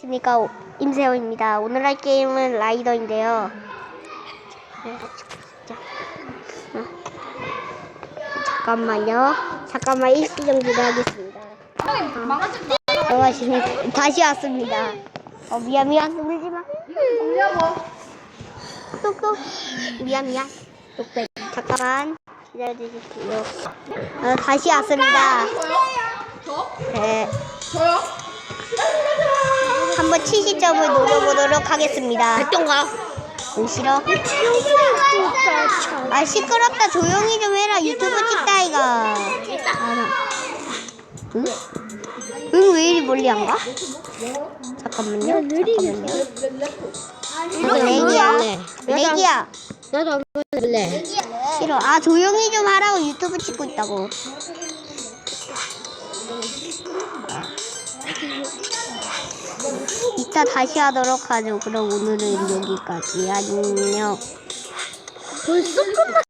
안녕하십니까 오- 임세호입니다. 오늘 할 게임은 라이더인데요. 어. 잠깐만요. 잠깐만 일시정 기다리겠습니다. 안녕하십니까. 다시 왔습니다. 어 미안 미안 울지 마. 똑똑 미안 미안. 똑똑 잠깐만 기다려 주십시오. 어, 다시 왔습니다. 네. 한번 70점을 노려보도록 하겠습니다. 응, 싫어? 아 시끄럽다. 조용히 좀 해라. 유튜브 찍다 알아 응? 응 왜 이리 멀리 안 가? 잠깐만요. 잠깐만요. 이거 렉이야. 렉이야. 나도 안 볼래. 싫어. 아 조용히 좀 하라고 유튜브 찍고 있다고 이따 다시 하도록 하죠. 그럼 오늘은 여기까지. 안녕. 벌써 끝났어